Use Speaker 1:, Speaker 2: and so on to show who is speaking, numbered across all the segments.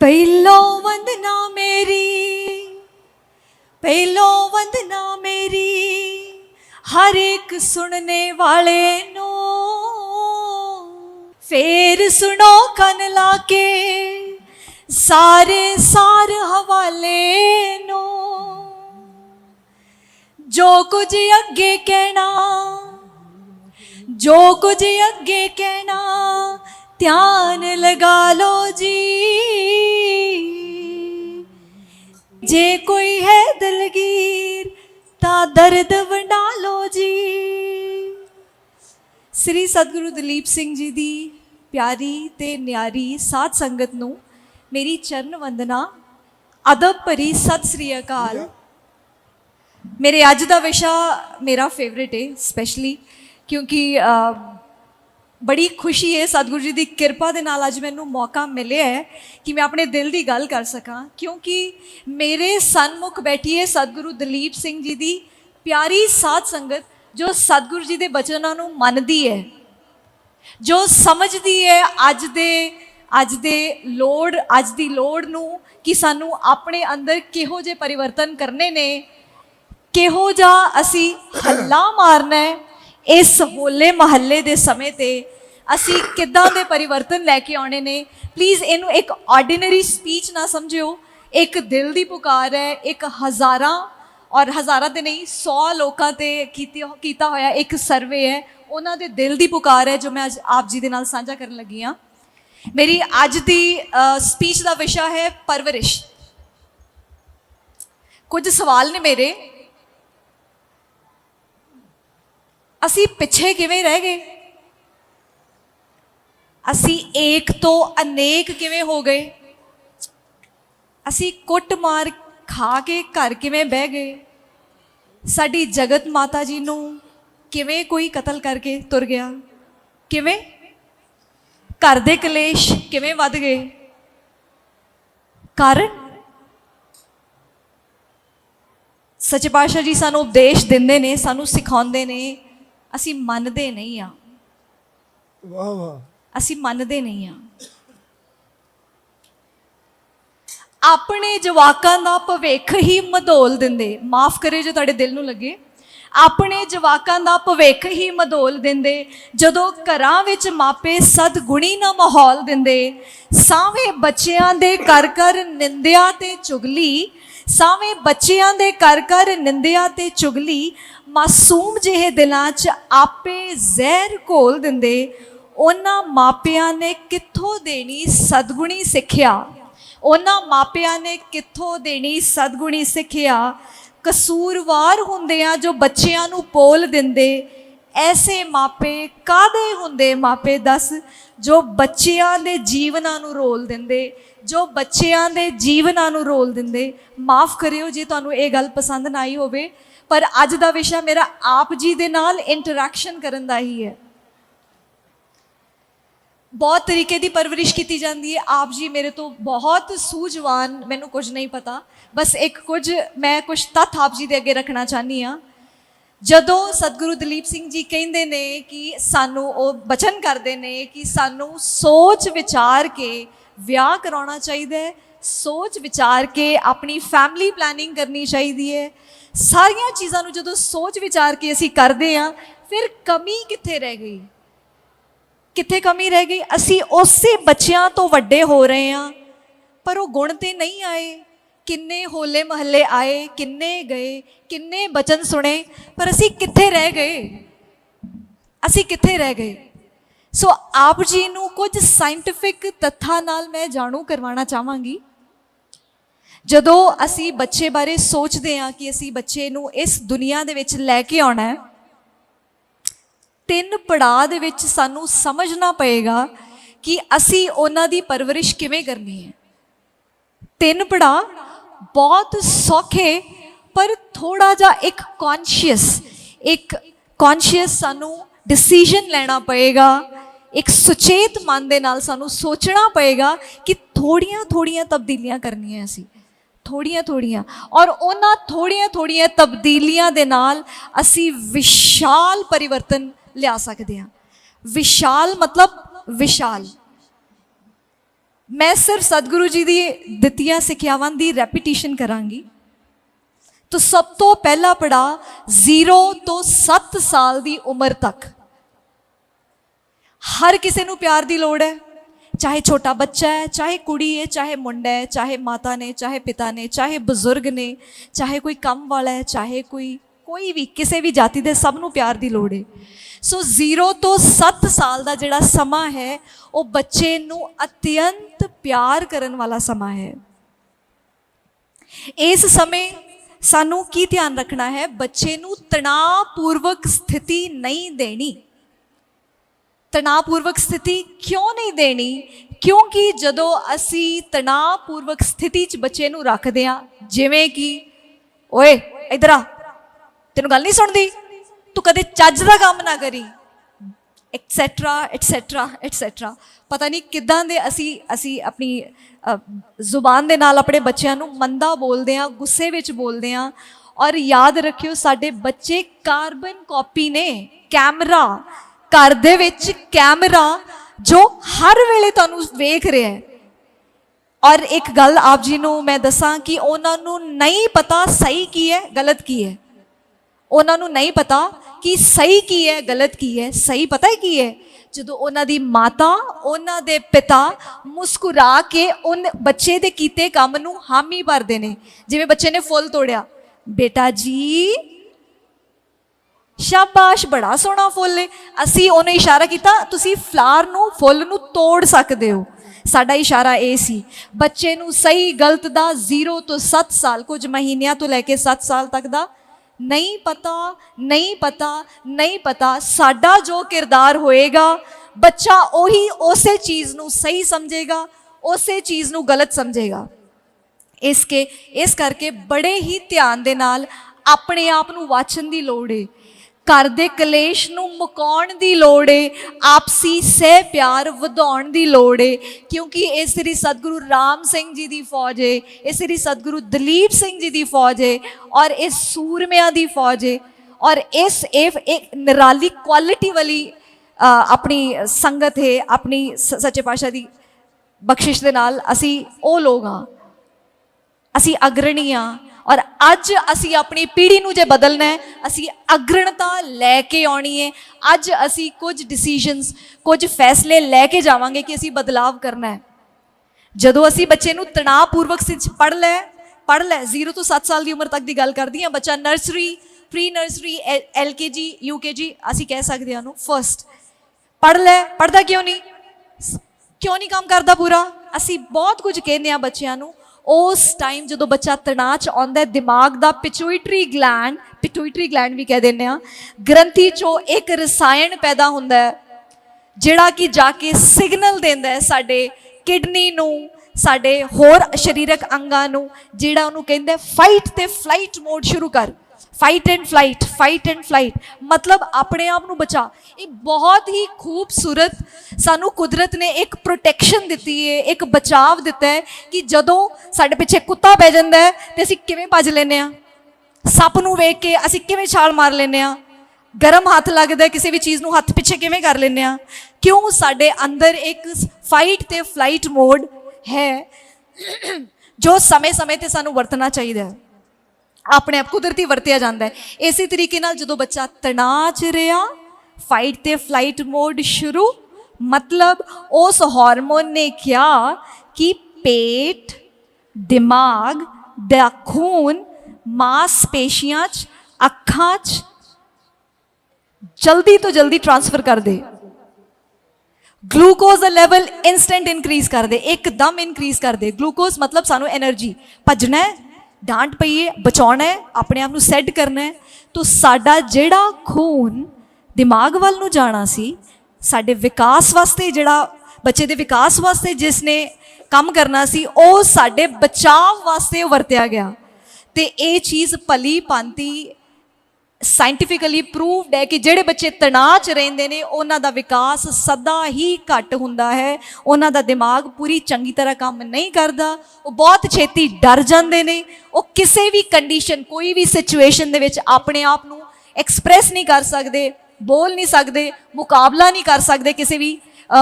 Speaker 1: ਪਹਿਲੋ ਵੰਦਨਾ ਮੇਰੀ, ਪਹਿਲੋ ਵੰਦਨਾ ਮੇਰੀ, ਹਰ ਇੱਕ ਸੁਣਨੇ ਵਾਲੇ ਨੂੰ। ਫੇਰ ਸੁਣੋ ਕੰਨ ਲਾ ਕੇ ਸਾਰੇ ਸਾਰ ਹਵਾਲੇ ਨੂੰ। ਜੋ ਕੁਝ ਅੱਗੇ ਕਹਿਣਾ, ਜੋ ਕੁਝ ਅੱਗੇ ਕਹਿਣਾ, ਧਿਆਨ ਲਗਾ ਲੋ ਜੇ ਕੋਈ ਹੈ ਦਲਗੀਰ, ਤਾਂ ਦਰਦ ਵੰਡਾ ਲੋ ਜੀ। ਸ੍ਰੀ ਸਤਿਗੁਰੂ ਦਲੀਪ ਸਿੰਘ ਜੀ ਦੀ ਪਿਆਰੀ ਤੇ ਨਿਆਰੀ ਸਾਧ ਸੰਗਤ ਨੂੰ ਮੇਰੀ ਚਰਨ ਵੰਦਨਾ। ਅਦਬ ਭਰੀ ਸਤਿ ਸ੍ਰੀ ਅਕਾਲ। ਮੇਰੇ ਅੱਜ ਦਾ ਵਿਸ਼ਾ ਮੇਰਾ ਫੇਵਰਿਟ ਹੈ ਸਪੈਸ਼ਲੀ ਕਿਉਂਕਿ ਬੜੀ ਖੁਸ਼ੀ ਹੈ, ਸਤਿਗੁਰੂ ਜੀ ਦੀ ਕਿਰਪਾ ਦੇ ਨਾਲ ਅੱਜ ਮੈਨੂੰ ਮੌਕਾ ਮਿਲਿਆ ਹੈ ਕਿ ਮੈਂ ਆਪਣੇ ਦਿਲ ਦੀ ਗੱਲ ਕਰ ਸਕਾਂ। ਕਿਉਂਕਿ ਮੇਰੇ ਸਨਮੁਖ ਬੈਠੀ ਹੈ ਸਤਿਗੁਰੂ ਦਲੀਪ ਸਿੰਘ ਜੀ ਦੀ ਪਿਆਰੀ ਸਾਧ ਸੰਗਤ, ਜੋ ਸਤਿਗੁਰੂ ਜੀ ਦੇ ਬਚਨਾਂ ਨੂੰ ਮੰਨਦੀ ਹੈ, ਜੋ ਸਮਝਦੀ ਹੈ ਅੱਜ ਦੇ ਅੱਜ ਦੇ ਲੋੜ, ਅੱਜ ਦੀ ਲੋੜ ਨੂੰ ਕਿ ਸਾਨੂੰ ਆਪਣੇ ਅੰਦਰ ਕਿਹੋ ਜਿਹੇ ਪਰਿਵਰਤਨ ਕਰਨੇ ਨੇ, ਕਿਹੋ ਜਿਹਾ ਅਸੀਂ ਹੱਲਾ ਮਾਰਨਾ ਹੈ ਇਸ ਹੋਲੇ ਮਹੱਲੇ ਦੇ ਸਮੇਂ ਤੇ ਅਸੀਂ ਕਿੱਦਾਂ ਦੇ ਪਰਿਵਰਤਨ ਲੈ ਕੇ ਆਉਣੇ ਨੇ? ਪਲੀਜ਼ ਇਹਨੂੰ ਇੱਕ ਆਰਡੀਨਰੀ ਸਪੀਚ ਨਾ ਸਮਝਿਓ। ਇੱਕ ਦਿਲ ਦੀ ਪੁਕਾਰ ਹੈ, ਇੱਕ ਹਜ਼ਾਰਾਂ ਔਰ ਹਜ਼ਾਰਾਂ 'ਤੇ ਨਹੀਂ 100 ਲੋਕਾਂ ਤੇ ਕੀਤੀ ਕੀਤਾ ਹੋਇਆ ਇੱਕ ਸਰਵੇ ਹੈ। ਉਹਨਾਂ ਦੇ ਦਿਲ ਦੀ ਪੁਕਾਰ ਹੈ, ਜੋ ਮੈਂ ਅੱਜ ਆਪ ਜੀ ਦੇ ਨਾਲ ਸਾਂਝਾ ਕਰਨ ਲੱਗੀ ਹਾਂ। ਮੇਰੀ ਅੱਜ ਦੀ ਸਪੀਚ ਦਾ ਵਿਸ਼ਾ ਹੈ ਪਰਵਰਿਸ਼। ਕੁਝ ਸਵਾਲ ਨੇ ਮੇਰੇ। ਅਸੀਂ ਪਿੱਛੇ ਕਿਵੇਂ ਰਹਿ ਗਏ? ਅਸੀਂ ਏਕ ਤੋਂ ਅਨੇਕ ਕਿਵੇਂ ਹੋ ਗਏ? ਅਸੀਂ ਕੁੱਟ ਮਾਰ ਖਾ ਕੇ ਘਰ ਕਿਵੇਂ ਬਹਿ ਗਏ? ਸਾਡੀ ਜਗਤ ਮਾਤਾ ਜੀ ਨੂੰ ਕਿਵੇਂ ਕੋਈ ਕਤਲ ਕਰਕੇ ਤੁਰ ਗਿਆ? ਕਿਵੇਂ? ਘਰ ਦੇ ਕਲੇਸ਼ ਕਿਵੇਂ ਵੱਧ ਗਏ? ਕਾਰਨ? ਸੱਚੇ ਪਾਤਸ਼ਾਹ ਜੀ ਸਾਨੂੰ ਉਪਦੇਸ਼ ਦਿੰਦੇ ਨੇ, ਸਾਨੂੰ ਸਿਖਾਉਂਦੇ ਨੇ ਅਸੀਂ ਮੰਨਦੇ ਨਹੀਂ ਆ।
Speaker 2: ਵਾਹ ਵਾਹ।
Speaker 1: ਅਸੀਂ ਮੰਨਦੇ ਨਹੀਂ ਆ। ਆਪਣੇ ਜਵਾਕਾਂ ਦਾ ਭਵਿੱਖ ਹੀ ਮਧੋਲ ਦਿੰਦੇ। ਮਾਫ ਕਰਿਓ ਜੇ ਤੁਹਾਡੇ ਦਿਲ ਨੂੰ ਲੱਗੇ। ਆਪਣੇ ਜਵਾਕਾਂ ਦਾ ਭਵਿੱਖ ਹੀ ਮਧੋਲ ਦਿੰਦੇ। ਜਦੋਂ ਘਰਾਂ ਵਿੱਚ ਮਾਪੇ ਸਦਗੁਣੀ ਨਾ ਮਾਹੌਲ ਦਿੰਦੇ। ਸਾਵੇਂ ਬੱਚਿਆਂ ਦੇ ਕਰ ਕਰ ਨਿੰਦਿਆ ਤੇ ਚੁਗਲੀ। ਸਾਵੇਂ ਬੱਚਿਆਂ ਦੇ ਕਰ ਕਰ ਨਿੰਦਿਆ ਤੇ ਚੁਗਲੀ। ਮਾਸੂਮ ਜਿਹੇ ਦਿਲਾਂ 'ਚ ਆਪੇ ਜ਼ਹਿਰ ਘੋਲ ਦਿੰਦੇ, ਉਹਨਾਂ ਮਾਪਿਆਂ ਨੇ ਕਿੱਥੋਂ ਦੇਣੀ ਸਦਗੁਣੀ ਸਿੱਖਿਆ? ਉਹਨਾਂ ਮਾਪਿਆਂ ਨੇ ਕਿੱਥੋਂ ਦੇਣੀ ਸਦਗੁਣੀ ਸਿੱਖਿਆ? ਕਸੂਰਵਾਰ ਹੁੰਦੇ ਆ ਜੋ ਬੱਚਿਆਂ ਨੂੰ ਪੋਲ ਦਿੰਦੇ, ਐਸੇ ਮਾਪੇ ਕਾਦੇ ਹੁੰਦੇ ਮਾਪੇ ਦੱਸ? ਜੋ ਬੱਚਿਆਂ ਦੇ ਜੀਵਨਾਂ ਨੂੰ ਰੋਲ ਦਿੰਦੇ, ਜੋ ਬੱਚਿਆਂ ਦੇ ਜੀਵਨਾਂ ਨੂੰ ਰੋਲ ਦਿੰਦੇ। ਮਾਫ ਕਰਿਓ ਜੇ ਤੁਹਾਨੂੰ ਇਹ ਗੱਲ ਪਸੰਦ ਨਾ ਆਈ ਹੋਵੇ। ਪਰ ਅੱਜ ਦਾ ਵਿਸ਼ਾ ਮੇਰਾ ਆਪ ਜੀ ਦੇ ਨਾਲ ਇੰਟਰੈਕਸ਼ਨ ਕਰਨ ਦਾ ਹੀ ਹੈ। ਬਹੁਤ ਤਰੀਕੇ ਦੀ ਪਰਵਰਿਸ਼ ਕੀਤੀ ਜਾਂਦੀ ਹੈ। ਆਪ ਜੀ ਮੇਰੇ ਤੋਂ ਬਹੁਤ ਸੂਝਵਾਨ, ਮੈਨੂੰ ਕੁਝ ਨਹੀਂ ਪਤਾ। ਬਸ ਇੱਕ ਕੁਝ, ਮੈਂ ਕੁਝ ਤੱਥ ਆਪ ਜੀ ਦੇ ਅੱਗੇ ਰੱਖਣਾ ਚਾਹਨੀ ਆ ਜਦੋਂ ਸਤਿਗੁਰੂ ਦਲੀਪ ਸਿੰਘ ਜੀ ਕਹਿੰਦੇ ਨੇ ਕਿ ਸਾਨੂੰ ਉਹ ਬਚਨ ਕਰਦੇ ਨੇ ਕਿ ਸਾਨੂੰ ਸੋਚ ਵਿਚਾਰ ਕੇ ਵਿਆਹ ਕਰਾਉਣਾ ਚਾਹੀਦਾ ਹੈ, ਸੋਚ ਵਿਚਾਰ ਕੇ ਆਪਣੀ ਫੈਮਿਲੀ ਪਲੈਨਿੰਗ ਕਰਨੀ ਚਾਹੀਦੀ ਹੈ। ਸਾਰੀਆਂ ਚੀਜ਼ਾਂ ਨੂੰ ਜਦੋਂ ਸੋਚ ਵਿਚਾਰ ਕੇ ਅਸੀਂ ਕਰਦੇ ਹਾਂ ਫਿਰ ਕਮੀ ਕਿੱਥੇ ਰਹਿ ਗਈ? ਕਿੱਥੇ ਕਮੀ ਰਹਿ ਗਈ? ਅਸੀਂ ਉਸੇ ਬੱਚਿਆਂ ਤੋਂ ਵੱਡੇ ਹੋ ਰਹੇ ਹਾਂ ਪਰ ਉਹ ਗੁਣ ਤੇ ਨਹੀਂ ਆਏ। ਕਿੰਨੇ ਹੋਲੇ ਮਹੱਲੇ ਆਏ, ਕਿੰਨੇ ਗਏ, ਕਿੰਨੇ ਬਚਨ ਸੁਣੇ, ਪਰ ਅਸੀਂ ਕਿੱਥੇ ਰਹਿ ਗਏ? ਅਸੀਂ ਕਿੱਥੇ ਰਹਿ ਗਏ? ਸੋ ਆਪ ਜੀ ਨੂੰ ਕੁਝ ਸਾਇੰਟਿਫਿਕ ਤੱਥਾਂ ਨਾਲ ਮੈਂ ਜਾਣੂ ਕਰਵਾਉਣਾ ਚਾਹਾਂਗੀ। ਜਦੋਂ ਅਸੀਂ ਬੱਚੇ ਬਾਰੇ ਸੋਚਦੇ ਹਾਂ ਕਿ ਅਸੀਂ ਬੱਚੇ ਨੂੰ ਇਸ ਦੁਨੀਆ ਦੇ ਵਿੱਚ ਲੈ ਕੇ ਆਉਣਾ ਹੈ, ਤਿੰਨ ਪੜਾਅ ਦੇ ਵਿੱਚ ਸਾਨੂੰ ਸਮਝਣਾ ਪਏਗਾ ਕਿ ਅਸੀਂ ਉਹਨਾਂ ਦੀ ਪਰਵਰਿਸ਼ ਕਿਵੇਂ ਕਰਨੀ ਹੈ। ਤਿੰਨ ਪੜਾਅ ਬਹੁਤ ਸੌਖੇ, ਪਰ ਥੋੜਾ ਜਿਹਾ ਇੱਕ ਕੌਨਸ਼ੀਅਸ ਇੱਕ ਕੌਨਸ਼ੀਅਸ ਸਾਨੂੰ ਡਿਸੀਜਨ ਲੈਣਾ ਪਏਗਾ, ਇੱਕ ਸੁਚੇਤ ਮਨ ਦੇ ਨਾਲ ਸਾਨੂੰ ਸੋਚਣਾ ਪਏਗਾ ਕਿ ਥੋੜੀਆਂ ਥੋੜੀਆਂ ਤਬਦੀਲੀਆਂ ਕਰਨੀਆਂ ਅਸੀਂ। ਥੋੜੀਆਂ ਥੋੜੀਆਂ ਔਰ ਉਹਨਾਂ ਥੋੜੀਆਂ ਥੋੜੀਆਂ ਤਬਦੀਲੀਆਂ ਦੇ ਨਾਲ ਅਸੀਂ ਵਿਸ਼ਾਲ ਪਰਿਵਰਤਨ ਲਿਆ ਸਕਦੇ ਹਾਂ। ਵਿਸ਼ਾਲ ਮਤਲਬ ਵਿਸ਼ਾਲ। ਮੈਂ ਸਿਰਫ ਸਤਿਗੁਰੂ ਜੀ ਦੀ ਦਿੱਤੀਆਂ ਸਿੱਖਿਆਵਾਂ ਦੀ ਰੈਪੀਟੀਸ਼ਨ ਕਰਾਂਗੀ। ਤੋ ਸਭ ਤੋਂ ਪਹਿਲਾ ਪੜਾ 0 ਤੋਂ 7 ਸਾਲ ਦੀ ਉਮਰ ਤੱਕ। ਹਰ ਕਿਸੇ ਨੂੰ ਪਿਆਰ ਦੀ ਲੋੜ ਹੈ। ਚਾਹੇ ਛੋਟਾ ਬੱਚਾ ਹੈ, ਚਾਹੇ ਕੁੜੀ ਹੈ, ਚਾਹੇ ਮੁੰਡਾ ਹੈ, ਚਾਹੇ ਮਾਤਾ ਨੇ, ਚਾਹੇ ਪਿਤਾ ਨੇ, ਚਾਹੇ ਬਜ਼ੁਰਗ ਨੇ, ਚਾਹੇ ਕੋਈ ਕੰਮ ਵਾਲਾ ਹੈ, ਚਾਹੇ ਕੋਈ ਕੋਈ ਵੀ, ਕਿਸੇ ਵੀ ਜਾਤੀ ਦੇ ਸਭ ਨੂੰ ਪਿਆਰ ਦੀ ਲੋੜ ਹੈ। ਸੋ 0 ਤੋਂ 7 ਸਾਲ ਦਾ ਜਿਹੜਾ ਸਮਾਂ ਹੈ, ਉਹ ਬੱਚੇ ਨੂੰ ਅਤਿਅੰਤ ਪਿਆਰ ਕਰਨ ਵਾਲਾ ਸਮਾਂ ਹੈ। ਇਸ ਸਮੇਂ ਸਾਨੂੰ ਕੀ ਧਿਆਨ ਰੱਖਣਾ ਹੈ? ਬੱਚੇ ਨੂੰ ਤਣਾਅਪੂਰਵਕ ਸਥਿਤੀ ਨਹੀਂ ਦੇਣੀ। ਤਣਾਅਪੂਰਵਕ ਸਥਿਤੀ ਕਿਉਂ ਨਹੀਂ ਦੇਣੀ? ਕਿਉਂਕਿ ਜਦੋਂ ਅਸੀਂ ਤਣਾਅਪੂਰਵਕ ਸਥਿਤੀ 'ਚ ਬੱਚੇ ਨੂੰ ਰੱਖਦੇ ਹਾਂ, ਜਿਵੇਂ ਕਿ, ਓਏ, ਇਧਰ ਆ। ਤੈਨੂੰ ਗੱਲ ਨਹੀਂ ਸੁਣਦੀ? ਤੂੰ ਕਦੇ ਚੱਜ ਦਾ ਕੰਮ ਨਾ ਕਰੀ। ਐਕਸੈਟਰਾ ਐਕਸੈਟਰਾ ਐਕਸੈਟਰਾ ਪਤਾ ਨਹੀਂ ਕਿਦਾਂ ਦੇ ਅਸੀਂ ਅਸੀਂ ਆਪਣੀ ਜ਼ੁਬਾਨ ਦੇ ਨਾਲ ਆਪਣੇ ਬੱਚਿਆਂ ਨੂੰ ਮੰਦਾ ਬੋਲਦੇ ਆ ਗੁੱਸੇ ਵਿੱਚ ਬੋਲਦੇ ਆ ਔਰ ਯਾਦ ਰੱਖਿਓ, ਸਾਡੇ ਬੱਚੇ ਕਾਰਬਨ ਕਾਪੀ ਨੇ, ਕੈਮਰਾ। ਘਰ ਦੇ ਵਿੱਚ ਕੈਮਰਾ ਜੋ ਹਰ ਵੇਲੇ ਤੁਹਾਨੂੰ ਵੇਖ ਰਿਹਾ ਹੈ। ਔਰ ਇੱਕ ਗੱਲ ਆਪ ਜੀ ਨੂੰ ਮੈਂ ਦੱਸਾਂ ਕਿ ਉਹਨਾਂ ਨੂੰ ਨਹੀਂ ਪਤਾ ਸਹੀ ਕੀ ਹੈ, ਗਲਤ ਕੀ ਹੈ। ਉਹਨਾਂ ਨੂੰ ਨਹੀਂ ਪਤਾ ਕਿ ਸਹੀ ਕੀ ਹੈ, ਗਲਤ ਕੀ ਹੈ। ਸਹੀ ਪਤਾ ਹੈ ਕੀ ਹੈ? ਜਦੋਂ ਉਹਨਾਂ ਦੀ ਮਾਤਾ, ਉਹਨਾਂ ਦੇ ਪਿਤਾ ਮੁਸਕਰਾ ਕੇ ਉਨ ਬੱਚੇ ਦੇ ਕੀਤੇ ਕੰਮ ਨੂੰ ਹਾਮੀ ਭਰਦੇ ਨੇ। ਜਿਵੇਂ ਬੱਚੇ ਨੇ ਫੁੱਲ ਤੋੜਿਆ। ਬੇਟਾ ਜੀ ਸ਼ਾਬਾਸ਼, ਬੜਾ ਸੋਹਣਾ ਫੁੱਲ ਏ। ਅਸੀਂ ਉਹਨੂੰ ਇਸ਼ਾਰਾ ਕੀਤਾ, ਤੁਸੀਂ ਫਲਾਰ ਨੂੰ, ਫੁੱਲ ਨੂੰ ਤੋੜ ਸਕਦੇ ਹੋ। ਸਾਡਾ ਇਸ਼ਾਰਾ ਇਹ ਸੀ, ਬੱਚੇ ਨੂੰ ਸਹੀ ਗਲਤ ਦਾ 0 ਤੋਂ 7 ਸਾਲ, ਕੁਝ ਮਹੀਨਿਆਂ ਤੋਂ ਲੈ ਕੇ 7 ਸਾਲ ਤੱਕ ਦਾ ਨਹੀਂ ਪਤਾ ਨਹੀਂ ਪਤਾ ਨਹੀਂ ਪਤਾ, ਸਾਡਾ ਜੋ ਕਿਰਦਾਰ ਹੋਏਗਾ, ਬੱਚਾ ਉਹੀ ਉਸੇ ਚੀਜ਼ ਨੂੰ ਸਹੀ ਸਮਝੇਗਾ, ਉਸੇ ਚੀਜ਼ ਨੂੰ ਗਲਤ ਸਮਝੇਗਾ। ਇਸ ਕੇ, ਇਸ ਕਰਕੇ ਬੜੇ ਹੀ ਧਿਆਨ ਦੇ ਨਾਲ ਆਪਣੇ ਆਪ ਨੂੰ ਵਾਚਣ ਦੀ ਲੋੜ ਏ। ਘਰ ਦੇ ਕਲੇਸ਼ ਨੂੰ ਮੁਕਾਉਣ ਦੀ ਲੋੜ ਏ, ਆਪਸੀ ਸਹਿ ਪਿਆਰ ਵਧਾਉਣ ਦੀ ਲੋੜ ਏ, ਕਿਉਂਕਿ ਇਹ ਸ੍ਰੀ ਸਤਿਗੁਰੂ ਰਾਮ ਸਿੰਘ ਜੀ ਦੀ ਫੌਜ ਏ, ਇਹ ਸ੍ਰੀ ਸਤਿਗੁਰੂ ਦਲੀਪ ਸਿੰਘ ਜੀ ਦੀ ਫੌਜ ਏ ਔਰ ਇਹ ਸੂਰਮਿਆਂ ਦੀ ਫੌਜ ਏ ਔਰ ਇਸ, ਇਹ ਇੱਕ ਨਿਰਾਲੀ ਕੁਆਲਿਟੀ ਵਾਲੀ ਆਪਣੀ ਸੰਗਤ ਹੈ ਆਪਣੀ ਸ- ਸੱਚੇ ਪਾਤਸ਼ਾਹ ਦੀ ਬਖਸ਼ਿਸ਼ ਦੇ ਨਾਲ ਅਸੀਂ ਉਹ ਲੋਕ ਹਾਂ। ਅਸੀਂ ਅਗਰਣੀ ਹਾਂ। ਔਰ ਅੱਜ ਅਸੀਂ ਆਪਣੀ ਪੀੜ੍ਹੀ ਨੂੰ ਜੇ ਬਦਲਣਾ ਹੈ, ਅਸੀਂ ਅਗਰਣਤਾ ਲੈ ਕੇ ਆਉਣੀ ਹੈ। ਅੱਜ ਅਸੀਂ ਕੁਝ ਡਿਸੀਜਨਸ ਕੁਝ ਫੈਸਲੇ ਲੈ ਕੇ ਜਾਵਾਂਗੇ ਕਿ ਅਸੀਂ ਬਦਲਾਵ ਕਰਨਾ ਹੈ। ਜਦੋਂ ਅਸੀਂ ਬੱਚੇ ਨੂੰ ਤਣਾਅਪੂਰਵਕ ਸਿੱਚ ਪੜ ਲੈ ਪੜ ਲੈ 0 ਤੋਂ 7 ਸਾਲ ਦੀ ਉਮਰ ਤੱਕ ਦੀ ਗੱਲ ਕਰਦੀ ਹਾਂ, ਬੱਚਾ nursery pre nursery LKG, UKG, ਅਸੀਂ ਕਹਿ ਸਕਦੇ ਹਾਂ ਉਹਨੂੰ ਫਰਸਟ ਪੜ ਲੈ ਪੜਦਾ ਕਿਉਂ ਨਹੀਂ? ਸ- ਕਿਉਂ ਨਹੀਂ ਕੰਮ ਕਰਦਾ ਪੂਰਾ? ਅਸੀਂ ਬਹੁਤ ਕੁਝ ਕਹਿੰਦੇ ਆ ਬੱਚਿਆਂ ਨੂੰ ਉਸ ਟਾਈਮ ਜਦੋਂ ਬੱਚਾ ਤਣਾਅ ਚ ਆਉਂਦਾ ਹੈ, ਦਿਮਾਗ ਦਾ ਪਿਚੁਇਟਰੀ ਗਲੈਂਡ ਪਿਟੂਇਟਰੀ ਗਲੈਂਡ ਵੀ ਕਹਿ ਦਿੰਦੇ ਆ ਗ੍ਰੰਥੀ ਚੋਂ ਇੱਕ ਰਸਾਇਣ ਪੈਦਾ ਹੁੰਦਾ ਹੈ, ਜਿਹੜਾ ਕਿ ਜਾ ਕੇ ਸਿਗਨਲ ਦਿੰਦਾ ਹੈ ਸਾਡੇ ਕਿਡਨੀ ਨੂੰ, ਸਾਡੇ ਹੋਰ ਸਰੀਰਕ ਅੰਗਾਂ ਨੂੰ, ਜਿਹੜਾ ਉਹਨੂੰ ਕਹਿੰਦਾ ਫਾਈਟ ਤੇ ਫਲਾਈਟ ਮੋਡ ਸ਼ੁਰੂ ਕਰ। Fight and flight fight and flight ਮਤਲਬ ਆਪਣੇ ਆਪ ਨੂੰ ਬਚਾ। ਇਹ ਬਹੁਤ ਹੀ ਖੂਬਸੂਰਤ ਸਾਨੂੰ ਕੁਦਰਤ ਨੇ ਇੱਕ ਪ੍ਰੋਟੈਕਸ਼ਨ ਦਿੱਤੀ ਹੈ ਇੱਕ ਬਚਾਵ ਦਿੱਤਾ ਹੈ ਕਿ ਜਦੋਂ ਸਾਡੇ ਪਿੱਛੇ ਕੁੱਤਾ ਪੈ ਜਾਂਦਾ ਹੈ ਤੇ ਅਸੀਂ ਕਿਵੇਂ ਭੱਜ ਲੈਂਦੇ ਆ? ਸੱਪ ਨੂੰ ਵੇਖ ਕੇ ਅਸੀਂ ਕਿਵੇਂ ਛਾਲ ਮਾਰ ਲੈਂਦੇ ਆ? ਗਰਮ ਹੱਥ ਲੱਗਦਾ ਕਿਸੇ ਵੀ ਚੀਜ਼ ਨੂੰ ਹੱਥ ਪਿੱਛੇ ਕਿਵੇਂ ਕਰ ਲੈਂਦੇ ਆ? ਕਿਉਂ ਸਾਡੇ ਅੰਦਰ ਇੱਕ ਫਾਈਟ ਤੇ ਫਲਾਈਟ ਮੋਡ ਹੈ, ਜੋ ਸਮੇਂ-ਸਮੇਂ ਤੇ ਸਾਨੂੰ ਵਰਤਣਾ ਚਾਹੀਦਾ ਹੈ ਆਪਣੇ ਆਪ ਕੁਦਰਤੀ ਵਰਤਿਆ ਜਾਂਦਾ ਹੈ। ਇਸੇ ਤਰੀਕੇ ਨਾਲ ਜਦੋਂ ਬੱਚਾ ਤਣਾਅ 'ਚ ਰਿਹਾ ਫਾਈਟ ਤੇ ਫਲਾਈਟ ਮੋਡ ਸ਼ੁਰੂ, ਮਤਲਬ ਉਸ ਹਾਰਮੋਨ ਨੇ ਕਿਹਾ ਕਿ ਪੇਟ, ਦਿਮਾਗ, ਦਾ ਖੂਨ ਮਾਸਪੇਸ਼ੀਆਂ 'ਚ, ਅੱਖਾਂ 'ਚ ਜਲਦੀ ਤੋਂ ਜਲਦੀ ਟਰਾਂਸਫਰ ਕਰ ਦੇ। ਗਲੂਕੋਜ਼ ਦਾ ਲੈਵਲ ਇਨਸਟੈਂਟ ਇਨਕਰੀਜ਼ ਕਰ ਦੇ, ਇੱਕਦਮ ਇਨਕਰੀਜ਼ ਕਰ ਦੇ। ਗਲੂਕੋਜ਼ ਮਤਲਬ ਸਾਨੂੰ એનર્ਜੀ ਭੱਜਣਾ ਹੈ। ਡਾਂਟ ਪਈਏ ਬਚਾਉਣਾ ਹੈ ਆਪਣੇ ਆਪ ਨੂੰ ਸੈੱਟ ਕਰਨਾ ਹੈ ਤੋ ਸਾਡਾ ਜਿਹੜਾ ਖੂਨ ਦਿਮਾਗ ਵੱਲ ਨੂੰ ਜਾਣਾ ਸੀ, ਸਾਡੇ ਵਿਕਾਸ ਵਾਸਤੇ ਜਿਹੜਾ, ਬੱਚੇ ਦੇ ਵਿਕਾਸ ਵਾਸਤੇ ਜਿਸ ਨੇ ਕੰਮ ਕਰਨਾ ਸੀ, ਉਹ ਸਾਡੇ ਬਚਾਅ ਵਾਸਤੇ ਵਰਤਿਆ ਗਿਆ। ਤੇ ਇਹ ਚੀਜ਼ ਭਲੀ ਭਾਂਤੀ ਸਾਇੰਟੀਫਿਕਲੀ ਪ੍ਰੂਵਡ ਹੈ ਕਿ ਜਿਹੜੇ ਬੱਚੇ ਤਣਾਅ 'ਚ ਰਹਿੰਦੇ ਨੇ ਉਹਨਾਂ ਦਾ ਵਿਕਾਸ ਸਦਾ ਹੀ ਘੱਟ ਹੁੰਦਾ ਹੈ ਉਹਨਾਂ ਦਾ ਦਿਮਾਗ ਪੂਰੀ ਚੰਗੀ ਤਰ੍ਹਾਂ ਕੰਮ ਨਹੀਂ ਕਰਦਾ ਉਹ ਬਹੁਤ ਛੇਤੀ ਡਰ ਜਾਂਦੇ ਨੇ ਉਹ ਕਿਸੇ ਵੀ ਕੰਡੀਸ਼ਨ ਕੋਈ ਵੀ ਸਿਚੁਏਸ਼ਨ ਦੇ ਵਿੱਚ ਆਪਣੇ ਆਪ ਨੂੰ ਐਕਸਪ੍ਰੈਸ ਨਹੀਂ ਕਰ ਸਕਦੇ ਬੋਲ ਨਹੀਂ ਸਕਦੇ ਮੁਕਾਬਲਾ ਨਹੀਂ ਕਰ ਸਕਦੇ ਕਿਸੇ ਵੀ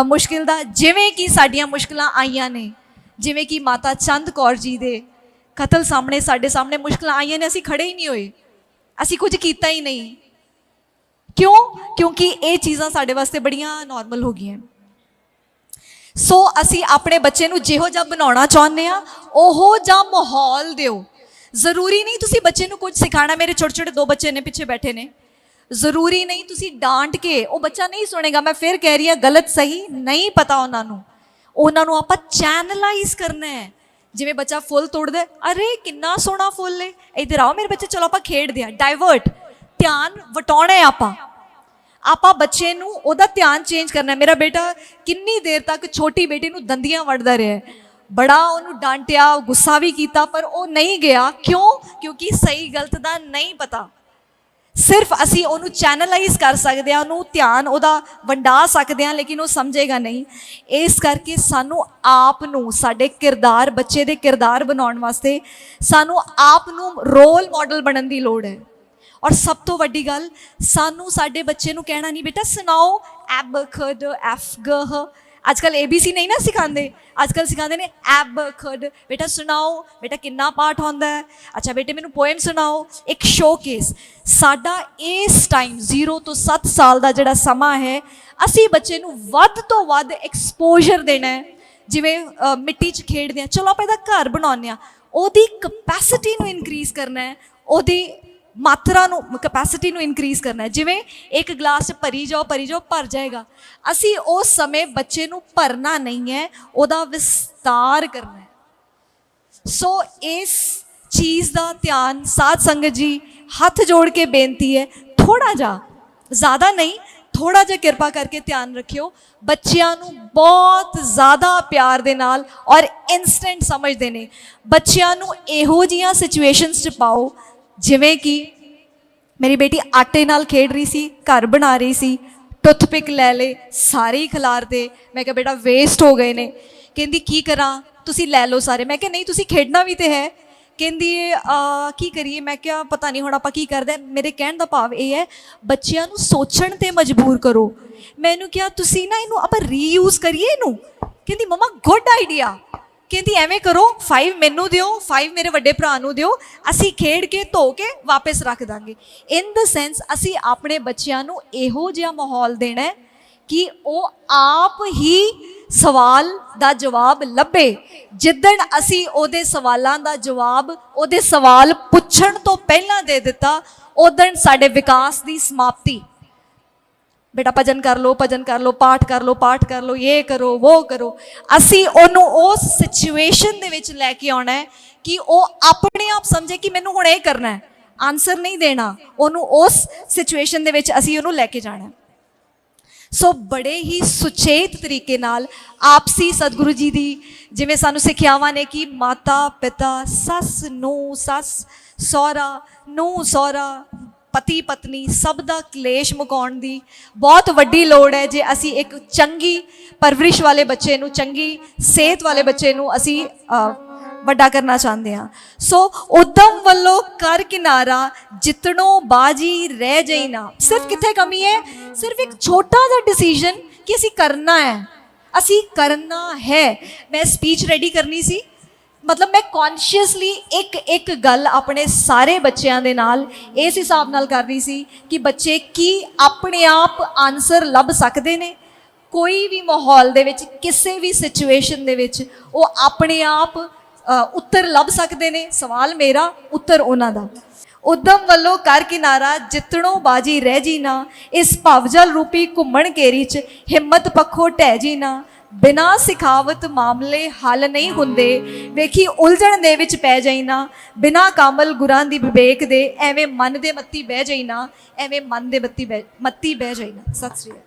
Speaker 1: ਮੁਸ਼ਕਿਲ ਦਾ ਜਿਵੇਂ ਕਿ ਸਾਡੀਆਂ ਮੁਸ਼ਕਲਾਂ ਆਈਆਂ ਨੇ ਜਿਵੇਂ ਕਿ ਮਾਤਾ ਚੰਦ ਕੌਰ ਜੀ ਦੇ ਕਤਲ ਸਾਹਮਣੇ ਸਾਡੇ ਸਾਹਮਣੇ ਮੁਸ਼ਕਲਾਂ ਆਈਆਂ ਨੇ ਅਸੀਂ ਖੜੇ ਹੀ ਨਹੀਂ ਹੋਏ ਅਸੀਂ ਕੁਝ ਕੀਤਾ ਹੀ ਨਹੀਂ। ਕਿਉਂ? ਕਿਉਂਕਿ ਇਹ ਚੀਜ਼ਾਂ ਸਾਡੇ ਵਾਸਤੇ ਬੜੀਆਂ ਨਾਰਮਲ ਹੋ ਗਈਆਂ। ਸੋ ਅਸੀਂ ਆਪਣੇ ਬੱਚੇ ਨੂੰ ਜਿਹੋ ਜਿਹਾ ਬਣਾਉਣਾ ਚਾਹੁੰਦੇ ਆ ਉਹੋ ਜਿਹਾ ਮਾਹੌਲ ਦਿਓ। ਜ਼ਰੂਰੀ ਨਹੀਂ ਤੁਸੀਂ ਬੱਚੇ ਨੂੰ ਕੁਝ ਸਿਖਾਣਾ ਮੇਰੇ ਛੋਟੇ ਛੋਟੇ ਦੋ ਬੱਚੇ ਨੇ, ਪਿੱਛੇ ਬੈਠੇ ਨੇ। ਜ਼ਰੂਰੀ ਨਹੀਂ ਤੁਸੀਂ ਡਾਂਟ ਕੇ, ਉਹ ਬੱਚਾ ਨਹੀਂ ਸੁਣੇਗਾ, ਮੈਂ ਫਿਰ ਕਹਿ ਰਹੀ ਹਾਂ, ਗਲਤ ਸਹੀ ਨਹੀਂ ਪਤਾ ਉਹਨਾਂ ਨੂੰ। ਉਹਨਾਂ ਨੂੰ ਆਪਾਂ ਚੈਨਲਾਈਜ਼ ਕਰਨਾ ਹੈ। ਜਿਵੇਂ ਬੱਚਾ ਫੁੱਲ ਤੋੜਦਾ ਅਰੇ ਕਿੰਨਾ ਸੋਹਣਾ ਫੁੱਲ ਏ ਇਧਰ ਆਓ ਮੇਰੇ ਬੱਚੇ, ਚਲੋ ਆਪਾਂ ਖੇਡਦੇ ਹਾਂ। ਡਾਈਵਰਟ ਧਿਆਨ ਵਟਾਉਣਾ ਹੈ ਆਪਾਂ। ਆਪਾਂ ਬੱਚੇ ਨੂੰ ਉਹਦਾ ਧਿਆਨ ਚੇਂਜ ਕਰਨਾ ਮੇਰਾ ਬੇਟਾ ਕਿੰਨੀ ਦੇਰ ਤੱਕ ਛੋਟੀ ਬੇਟੀ ਨੂੰ ਦੰਦੀਆਂ ਵੜਦਾ ਰਿਹਾ ਬੜਾ ਉਹਨੂੰ ਡਾਂਟਿਆ, ਗੁੱਸਾ ਵੀ ਕੀਤਾ, ਪਰ ਉਹ ਨਹੀਂ ਗਿਆ। ਕਿਉਂ? ਕਿਉਂਕਿ ਸਹੀ ਗਲਤ ਦਾ ਨਹੀਂ ਪਤਾ। ਸਿਰਫ ਅਸੀਂ ਉਹਨੂੰ ਚੈਨਲਾਈਜ਼ ਕਰ ਸਕਦੇ ਹਾਂ, ਉਹਨੂੰ ਧਿਆਨ, ਉਹਦਾ ਵੰਡਾ ਸਕਦੇ ਹਾਂ, ਲੇਕਿਨ ਉਹ ਸਮਝੇਗਾ ਨਹੀਂ। ਇਸ ਕਰਕੇ ਸਾਨੂੰ ਆਪ ਨੂੰ, ਸਾਡੇ ਕਿਰਦਾਰ, ਬੱਚੇ ਦੇ ਕਿਰਦਾਰ ਬਣਾਉਣ ਵਾਸਤੇ ਸਾਨੂੰ ਆਪ ਨੂੰ ਰੋਲ ਮਾਡਲ ਬਣਨ ਦੀ ਲੋੜ ਹੈ। ਔਰ ਸਭ ਤੋਂ ਵੱਡੀ ਗੱਲ, ਸਾਨੂੰ ਸਾਡੇ ਬੱਚੇ ਨੂੰ ਕਹਿਣਾ ਨਹੀਂ, ਬੇਟਾ ਸੁਣਾਓ, ਐਬ ਖਦ ਐਫ, ਗ ਅੱਜ ਕੱਲ ਏਬੀਸੀ ਨਹੀਂ ਨਾ ਸਿਖਾਉਂਦੇ ਅੱਜ ਕੱਲ ਸਿਖਾਉਂਦੇ ਨੇ ਐਬ ਖਡ ਬੇਟਾ ਸੁਣਾਓ ਬੇਟਾ ਕਿੰਨਾ ਪਾਠ ਹੁੰਦਾ ਹੈ ਅੱਛਾ ਬੇਟੇ ਮੈਨੂੰ ਪੋਇਮ ਸੁਣਾਓ ਇੱਕ ਸ਼ੋਕੇਸ ਸਾਡਾ ਇਸ ਟਾਈਮ 0 ਤੋਂ 7 ਸਾਲ ਦਾ ਜਿਹੜਾ ਸਮਾਂ ਹੈ ਅਸੀਂ ਬੱਚੇ ਨੂੰ ਵੱਧ ਤੋਂ ਵੱਧ ਐਕਸਪੋਜ਼ਰ ਦੇਣਾ ਹੈ ਜਿਵੇਂ ਮਿੱਟੀ 'ਚ ਖੇਡਦੇ ਆ ਚਲੋ ਆਪਾਂ ਇਹਦਾ ਘਰ ਬਣਾਉਂਦੇ ਆ ਉਹਦੀ ਕਪੈਸਿਟੀ ਨੂੰ ਇਨਕਰੀਜ਼ ਕਰਨਾ ਹੈ ਉਹਦੀ ਮਾਤਰਾ ਨੂੰ ਕਪੈਸਿਟੀ ਨੂੰ ਇਨਕਰੀਜ਼ ਕਰਨਾ ਹੈ। ਜਿਵੇਂ ਇੱਕ ਗਲਾਸ 'ਚ ਭਰੀ ਜਾਓ ਭਰੀ ਜਾਓ, ਭਰ ਜਾਏਗਾ। ਅਸੀਂ ਉਸ ਸਮੇਂ ਬੱਚੇ ਨੂੰ ਭਰਨਾ ਨਹੀਂ ਹੈ, ਉਹਦਾ ਵਿਸਤਾਰ ਕਰਨਾ ਹੈ। ਸੋ ਇਸ ਚੀਜ਼ ਦਾ ਧਿਆਨ ਸਾਧ ਸੰਗਤ ਜੀ ਹੱਥ ਜੋੜ ਕੇ ਬੇਨਤੀ ਹੈ ਥੋੜਾ ਜਿਹਾ, ਜ਼ਿਆਦਾ ਨਹੀਂ ਥੋੜਾ ਜਿਹਾ ਕਿਰਪਾ ਕਰਕੇ ਧਿਆਨ ਰੱਖਿਓ। ਬੱਚਿਆਂ ਨੂੰ ਬਹੁਤ ਜ਼ਿਆਦਾ ਪਿਆਰ ਦੇ ਨਾਲ ਔਰ ਇਨਸਟੈਂਟ ਸਮਝਦੇ ਨੇ। ਬੱਚਿਆਂ ਨੂੰ ਇਹੋ ਜੀਆਂ ਸਿਚੁਏਸ਼ਨਸ 'ਚ ਪਾਓ ਜਿਵੇਂ ਕਿ ਮੇਰੀ ਬੇਟੀ ਆਟੇ ਨਾਲ ਖੇਡ ਰਹੀ ਸੀ, ਘਰ ਬਣਾ ਰਹੀ ਸੀ ਟੁੱਥਪਿਕ ਲੈ ਲੇ ਸਾਰੇ ਹੀ ਖਿਲਾਰ ਦੇ। ਮੈਂ ਕਿਹਾ, ਬੇਟਾ ਵੇਸਟ ਹੋ ਗਏ ਨੇ। ਕਹਿੰਦੀ, ਕੀ ਕਰਾਂ? ਤੁਸੀਂ ਲੈ ਲਓ ਸਾਰੇ। ਮੈਂ ਕਿਹਾ, ਨਹੀਂ, ਤੁਸੀਂ ਖੇਡਣਾ ਵੀ ਤੇ ਹੈ। ਕਹਿੰਦੀ ਕੀ ਕਰੀਏ? ਮੈਂ ਕਿਹਾ, ਪਤਾ ਨਹੀਂ ਹੁਣ ਆਪਾਂ ਕੀ ਕਰਦੇ ਮੇਰੇ ਕਹਿਣ ਦਾ ਭਾਵ ਇਹ ਹੈ, ਬੱਚਿਆਂ ਨੂੰ ਸੋਚਣ ਤੇ ਮਜਬੂਰ ਕਰੋ। ਮੈਨੂੰ ਕਿਹਾ, ਤੁਸੀਂ ਨਾ ਇਹਨੂੰ ਆਪਾਂ ਰੀਯੂਜ਼ ਕਰੀਏ ਇਹਨੂੰ? ਕਹਿੰਦੀ, ਮਮਾ ਗੁੱਡ ਆਈਡੀਆ ਕਹਿੰਦੀ, ਐਵੇਂ ਕਰੋ 5 ਮੈਨੂੰ ਦਿਓ 5 ਮੇਰੇ ਵੱਡੇ ਭਰਾ ਨੂੰ ਦਿਓ, ਅਸੀਂ ਖੇਡ ਕੇ, ਧੋ ਕੇ ਵਾਪਸ ਰੱਖ ਦਾਂਗੇ। ਇਨ ਦ ਸੈਂਸ ਅਸੀਂ ਆਪਣੇ ਬੱਚਿਆਂ ਨੂੰ ਇਹੋ ਜਿਹਾ ਮਾਹੌਲ ਦੇਣਾ ਕਿ ਉਹ ਆਪ ਹੀ ਸਵਾਲ ਦਾ ਜਵਾਬ ਲੱਭੇ। ਜਿੱਦਣ ਅਸੀਂ ਉਹਦੇ ਸਵਾਲਾਂ ਦਾ ਜਵਾਬ, ਉਹਦੇ ਸਵਾਲ ਪੁੱਛਣ ਤੋਂ ਪਹਿਲਾਂ ਦੇ ਦਿੱਤਾ ਉਦਣ ਸਾਡੇ ਵਿਕਾਸ ਦੀ ਸਮਾਪਤੀ। ਬੇਟਾ ਭਜਨ ਕਰ ਲੋ ਭਜਨ ਕਰ ਲੋ ਪਾਠ ਕਰ ਲੋ ਪਾਠ ਕਰ ਲੋ ਇਹ ਕਰੋ, ਉਹ ਕਰੋ। ਅਸੀਂ ਉਹਨੂੰ ਉਸ ਸਿਚੁਏਸ਼ਨ ਦੇ ਵਿੱਚ ਲੈ ਕੇ ਆਉਣਾ ਹੈ ਕਿ ਉਹ ਆਪਣੇ ਆਪ ਸਮਝੇ ਕਿ ਮੈਨੂੰ ਹੁਣ ਇਹ ਕਰਨਾ ਹੈ। ਆਨਸਰ ਨਹੀਂ ਦੇਣਾ। ਉਹਨੂੰ ਉਸ ਸਿਚੁਏਸ਼ਨ ਦੇ ਵਿੱਚ ਅਸੀਂ ਉਹਨੂੰ ਲੈ ਕੇ ਜਾਣਾ ਸੋ ਬੜੇ ਹੀ ਸੁਚੇਤ ਤਰੀਕੇ ਨਾਲ ਆਪਸੀ ਸਤਿਗੁਰੂ ਜੀ ਦੀ ਜਿਵੇਂ ਸਾਨੂੰ ਸਿੱਖਿਆਵਾਂ ਨੇ ਕਿ ਮਾਤਾ ਪਿਤਾ ਸੱਸ ਨੂੰ ਸੱਸ, ਸਹੁਰਾ ਨੂੰ ਸਹੁਰਾ ਪਤੀ ਪਤਨੀ ਸਭ ਦਾ ਕਲੇਸ਼ ਮੁਕਾਉਣ ਦੀ ਬਹੁਤ ਵੱਡੀ ਲੋੜ ਹੈ ਜੇ ਅਸੀਂ ਇੱਕ ਚੰਗੀ ਪਰਵਰਿਸ਼ ਵਾਲੇ ਬੱਚੇ ਨੂੰ, ਚੰਗੀ ਸਿਹਤ ਵਾਲੇ ਬੱਚੇ ਨੂੰ ਅਸੀਂ ਵੱਡਾ ਕਰਨਾ ਚਾਹੁੰਦੇ ਹਾਂ। ਸੋ ਉਦਮ ਵੱਲੋਂ ਕਰ ਕਿਨਾਰਾ ਜਿਤਨੋ ਬਾਜੀ ਰਹਿ ਜਾਈ ਨਾ। ਸਿਰਫ ਕਿੱਥੇ ਕਮੀ ਹੈ? ਸਿਰਫ ਇੱਕ ਛੋਟਾ ਜਿਹਾ ਡਿਸੀਜਨ ਕਿ ਅਸੀਂ ਕਰਨਾ ਹੈ। ਅਸੀਂ ਕਰਨਾ ਹੈ। ਮੈਂ ਸਪੀਚ ਰੈਡੀ ਕਰਨੀ ਸੀ। ਮਤਲਬ ਮੈਂ ਕੌਨਸ਼ੀਅਸਲੀ ਇੱਕ ਇੱਕ ਗੱਲ ਆਪਣੇ ਸਾਰੇ ਬੱਚਿਆਂ ਦੇ ਨਾਲ ਇਸ ਹਿਸਾਬ ਨਾਲ ਕਰ ਰਹੀ ਸੀ ਕਿ ਬੱਚੇ ਕੀ ਆਪਣੇ ਆਪ ਆਨਸਰ ਲੱਭ ਸਕਦੇ ਨੇ। ਕੋਈ ਵੀ ਮਾਹੌਲ ਦੇ ਵਿੱਚ, ਕਿਸੇ ਵੀ ਸਿਚੁਏਸ਼ਨ ਦੇ ਵਿੱਚ ਉਹ ਆਪਣੇ ਆਪ ਉੱਤਰ ਲੱਭ ਸਕਦੇ ਨੇ। ਸਵਾਲ ਮੇਰਾ ਉੱਤਰ ਉਹਨਾਂ ਦਾ। ਉਦਮ ਵੱਲੋਂ ਕਰ ਕਿਨਾਰਾ, ਜਿੱਤਣੋਂ ਬਾਜੀ ਰਹਿ ਜੀ ਨਾ। ਇਸ ਭਵਜਲ ਰੂਪੀ ਘੁੰਮਣ ਘੇਰੀ ਚ ਹਿੰਮਤ ਪੱਖੋਂ ਢਹਿ ਜੀ ਨਾ। ਬਿਨਾ ਸਿਖਾਵਤ ਮਾਮਲੇ ਹੱਲ ਨਹੀਂ ਹੁੰਦੇ। ਵੇਖੀ ਉਲਝਣ ਦੇ ਵਿੱਚ ਪੈ ਜਾਈਨਾ, ਬਿਨਾ ਕਾਮਲ ਗੁਰਾਂ ਦੀ ਵਿਵੇਕ ਦੇ, ਐਵੇਂ ਮਨ ਦੇ ਮੱਤੀ ਬਹਿ ਜਾਈਨਾ, ਐਵੇਂ ਮਨ ਦੇ ਮੱਤੀ ਬਹਿ- ਮੱਤੀ ਬਹਿ ਜਾਈਨਾ। ਸਤਿ ਸ੍ਰੀ ਅਕਾਲ।